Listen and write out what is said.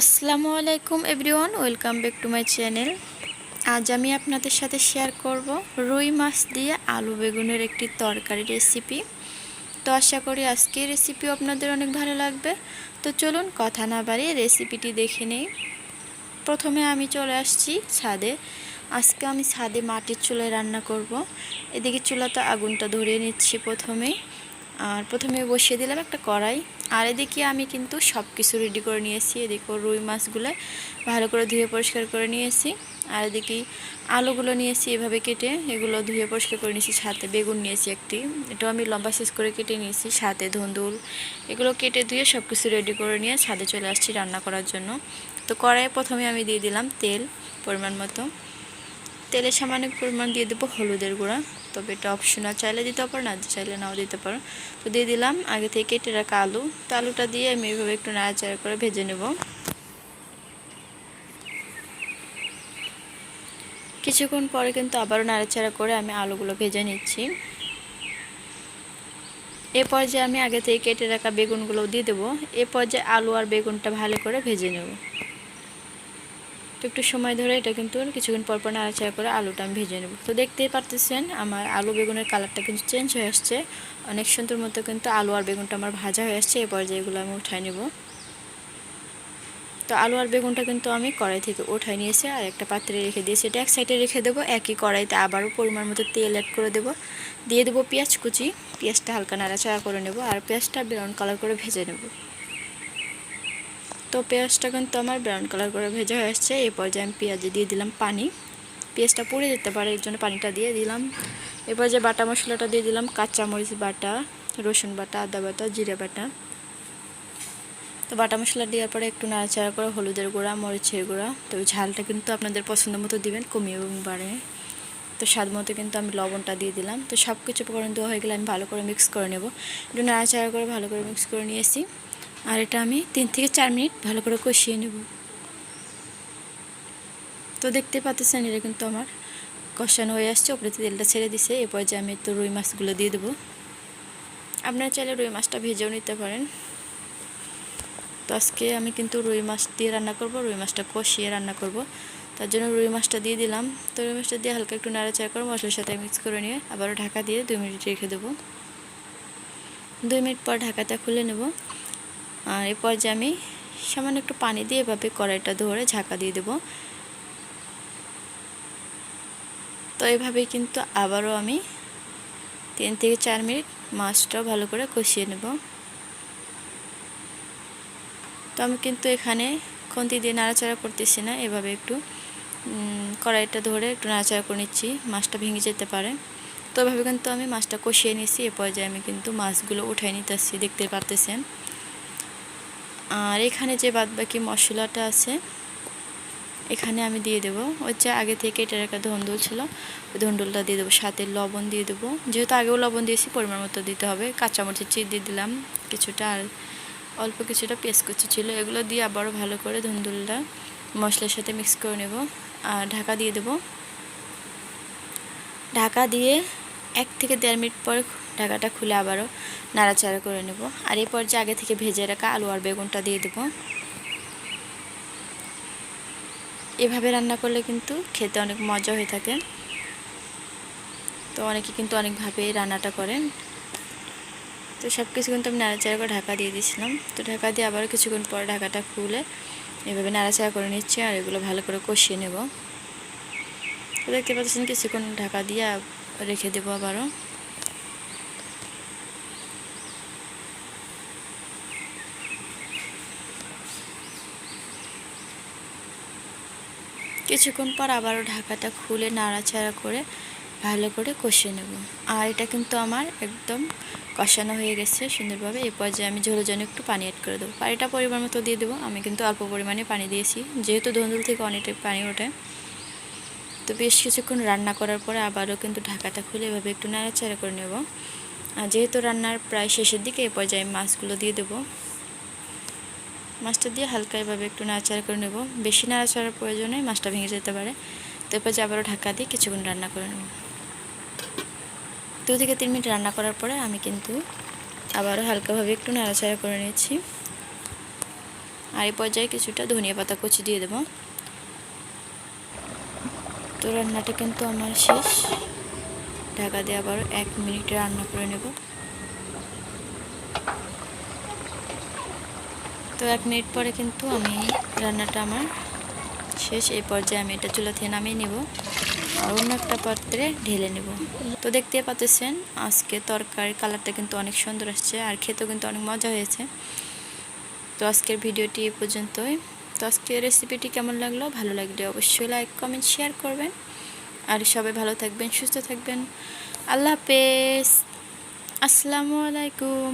আসসালামু আলাইকুম everyone, welcome back to my channel. আজ আমি আপনাদের সাথে শেয়ার করব রুই মাছ দিয়ে আলু বেগুনের একটি তরকারি রেসিপি তো আশা করি আজকে রেসিপিও আপনাদের অনেক ভালো লাগবে। তো চলুন কথা না বাড়িয়ে রেসিপিটি দেখে নেই। প্রথমে আমি চলে আসছি ছাদে। আজকে আমি ছাদে মাটির চুলায় রান্না করব। এদিকে চুলাতে আগুনটা ধরিয়ে নিচ্ছি প্রথমেই। আর প্রথমে বসিয়ে দিলাম একটা কড়াই। আর এদিকে আমি কিন্তু সব কিছু রেডি করে নিয়েছি। এদিকে রুই মাছগুলো ভালো করে ধুয়ে পরিষ্কার করে নিয়েছি। আর এদিকে আলুগুলো নিয়েছি এভাবে কেটে। এগুলো ধুয়ে পরিষ্কার করে নিয়েছি, সাথে বেগুন নিয়েছি একটি। এটাও আমি লম্বা শেষ করে কেটে নিয়েছি, সাথে ধুন্দুল। এগুলো কেটে ধুয়ে সব কিছু রেডি করে নিয়ে ছাদে চলে আসছি রান্না করার জন্য। তো কড়াইয়ে প্রথমে আমি দিয়ে দিলাম তেল পরিমাণ মতো। তেলের সামান্য পরিমাণ দিয়ে দেবো হলুদের গুঁড়া। তবে এটা অপশনাল চাইলে দিতে পারো, না চাইলে নাও দিতে পারো। তো দিয়ে দিলাম, আগে থেকে কেটে রাখা আলু। তো আলুটা দিয়ে আমি এইভাবে একটু নাড়াচাড়া করে ভেজে নেব। কিছুক্ষণ পরে কিন্তু আবারও নাড়াচাড়া করে আমি আলুগুলো ভেজে নিচ্ছি। এ পর্যায়ে আমি আগে থেকে কেটে রাখা বেগুনগুলো দিয়ে দেবো। এ পর্যায়ে আলু আর বেগুনটা ভালো করে ভেজে নেব। তো একটু সময় ধরে এটা কিন্তু কিছুক্ষণ পর পর নাড়াচাড়া করে আলুটা আমি ভেজে নেব। তো দেখতেই পারতেছেন, আমার আলু বেগুনের কালারটা কিন্তু চেঞ্জ হয়ে আসছে। অনেক সুন্দর মতো কিন্তু আলু আর বেগুনটা আমার ভাজা হয়ে আসছে এই পর্যায়ে এগুলো আমি উঠাই নেব। তো আলু আর বেগুনটা কিন্তু আমি কড়াই থেকে উঠাই নিয়েছি আর একটা পাত্রে রেখে দিয়েছি। এটা এক সাইডে রেখে দেবো, একই কড়াইতে আবারও পরিমাণ মতো তেল অ্যাড করে দেবো। দিয়ে দেবো পেঁয়াজ কুচি, পেঁয়াজটা হালকা নাড়াচাড়া করে নেব আর পেঁয়াজটা ব্রাউন কালার করে ভেজে নেব। তো পেঁয়াজটা কিন্তু আমার ব্রাউন কালার করে ভেজা হয়ে আসছে। এই পর্যায়ে আমি পেঁয়াজে দিয়ে দিলাম পানি। পেঁয়াজটা পুড়ে যেতে পারে, এর জন্য পানিটা দিয়ে দিলাম। এরপর যে বাটা মশলাটা দিয়ে দিলাম কাঁচামরিচ বাটা, রসুন বাটা, আদা বাটা, জিরে বাটা। তো বাটা মশলা দেওয়ার পরে একটু নাড়াচাড়া করে হলুদের গুঁড়া, মরিচের গুঁড়া। তো ঝালটা কিন্তু আপনাদের পছন্দ মতো দিবেন, কমিয়ে এবং বাড়ে। তো স্বাদ মতো কিন্তু আমি লবণটা দিয়ে দিলাম। তো সব কিছু উপকরণ দেওয়া হয়ে গেলে আমি ভালো করে মিক্স করে নেব। একটু নাড়াচাড়া করে ভালো করে মিক্স করে নিয়েছি। আর এটা আমি তিন থেকে চার মিনিট ভালো করে কষিয়ে নেব। তো দেখতে পাচ্ছেন, এটা কিন্তু আমার কষানো হয়ে আসছে ওপরে তেলটা ছেড়ে দিছে। এরপর যে আমি তো রুই মাছগুলো দিয়ে দেবো। আপনারা চাইলে রুই মাছটা ভেজেও নিতে পারেন। তো আজকে আমি কিন্তু রুই মাছ দিয়ে রান্না করব, রুই মাছটা কষিয়ে রান্না করব। তার জন্য রুই মাছটা দিয়ে দিলাম। তো রুই মাছটা দিয়ে হালকা একটু নাড়াচাড়া করে মশলার সাথে মিক্স করে নিয়ে আবারও ঢাকা দিয়ে দুই মিনিট রেখে দেবো। দুই মিনিট পর ঢাকাটা খুলে নেব। আর এই পর্যায়ে আমি সামান্য একটু পানি দিয়ে এভাবে কড়াইটা ধরে ঝাঁকা দিয়ে দেব। তো এভাবেই কিন্তু আবারও আমি তিন থেকে চার মিনিট মাছটাও ভালো করে কষিয়ে নেব। তো আমি কিন্তু এখানে খন্তি দিয়ে নাড়াচাড়া করতেছি না, এভাবে একটু কড়াইটা ধরে একটু নাড়াচাড়া করে নিচ্ছি, মাছটা ভেঙে যেতে পারে। তো এভাবে কিন্তু আমি মাছটা কষিয়ে নিয়েছি, এ পর্যায়ে আমি কিন্তু মাছগুলো উঠাই নিতেছি, দেখতে পারতেছেন। আর এখানে যে বাদবাকি মশলাটা আছে, এখানে আমি দিয়ে দেবো। ওই যে আগে থেকে এটার একটা ধন্দুল ছিল, ওই ধন্দুলটা দিয়ে দেবো, সাথে লবণ দিয়ে দেবো। যেহেতু আগেও লবণ দিয়েছি, পরিমাণ মতো দিতে হবে। কাঁচামরিচের চিট দিয়ে দিলাম কিছুটা আর অল্প কিছুটা কুচি ছিল। এগুলো দিয়ে আবারও ভালো করে ধন্দুলটা মশলার সাথে মিক্স করে নেব আর ঢাকা দিয়ে দেব। ঢাকা দিয়ে এক থেকে দেড় মিনিট পর ঢাকাটা খুলে আবারও নাড়াচাড়া করে নেব। আর এই পর্যায়ে আগে থেকে ভেজে রাখা আলু আর বেগুনটা দিয়ে দেব। এভাবে রান্না করলে কিন্তু খেতে অনেক মজা হয়ে থাকে। তো অনেকে কিন্তু অনেকভাবে রান্নাটা করেন। তো সব কিছু কিন্তু আমি নাড়াচাড়া করে ঢাকা দিয়ে দিয়েছিলাম। তো ঢাকা দিয়ে আবার কিছুক্ষণ পরে ঢাকাটা খুলে এভাবে নাড়াচাড়া করে নিচ্ছি আর এগুলো ভালো করে কষিয়ে নেব। তো দেখতে পাচ্ছেন কিছুক্ষণ ঢাকা দিয়ে রেখে দেবো আবারও। কিছুক্ষণ পর আবারও ঢাকাটা খুলে নাড়াচাড়া করে ভালো করে কষিয়ে নেব। আর এটা কিন্তু আমার একদম কষানো হয়ে গেছে সুন্দরভাবে। এই পর্যায়ে আমি ঝোলের জন্য একটু পানি অ্যাড করে দেবো। পানিটা পরিমাণ মতো দিয়ে দেবো। আমি কিন্তু অল্প পরিমাণে পানি দিয়েছি। যেহেতু ধন্দুল থেকে অনেকটা পানি ওঠে। তো বেশ কিছুক্ষণ রান্না করার পরে আবারও কিন্তু ঢাকাটা খুলে এভাবে একটু নাড়াচাড়া করে নেব। আর যেহেতু রান্নার প্রায় শেষের দিকে এই পর্যায়ে মাছগুলো দিয়ে দেবো। মাছটা দিয়ে হালকা এভাবে একটু নাড়াচাড়া করে নেব। বেশি নাড়াচাড়ার প্রয়োজনে মাছটা ভেঙে যেতে পারে। তো এরপর আবারও ঢাকা দিয়ে কিছুক্ষণ রান্না করে নেব। দু থেকে তিন মিনিট রান্না করার পরে আমি কিন্তু আবারও হালকাভাবে একটু নাড়াচাড়া করে নিয়েছি। আর এই পর্যায়ে কিছুটা ধনিয়া পাতা কুচি দিয়ে দেবো। তো রান্নাটা কিন্তু আমার শেষ। ঢাকা দিয়ে আবারও এক মিনিট রান্না করে নেব। তো এক মিনিট পরে কিন্তু আমি রান্নাটা আমার শেষ। এই পর্যায়ে আমি এটা চুলা থেকে নামিয়ে নেব আর অন্য একটা পাত্রে ঢেলে নেব। তো দেখতে পাচ্ছেন, আজকে তরকারির কালারটা কিন্তু অনেক সুন্দর আসছে আর খেতেও কিন্তু অনেক মজা হয়েছে। তো আজকের ভিডিওটি এ পর্যন্তই। তো আজকের রেসিপিটি কেমন লাগল? ভালো লাগলে অবশ্যই লাইক কমেন্ট শেয়ার করবেন। আর সবাই ভালো থাকবেন, সুস্থ থাকবেন। আল্লাহ হাফেজ। আসসালামু আলাইকুম।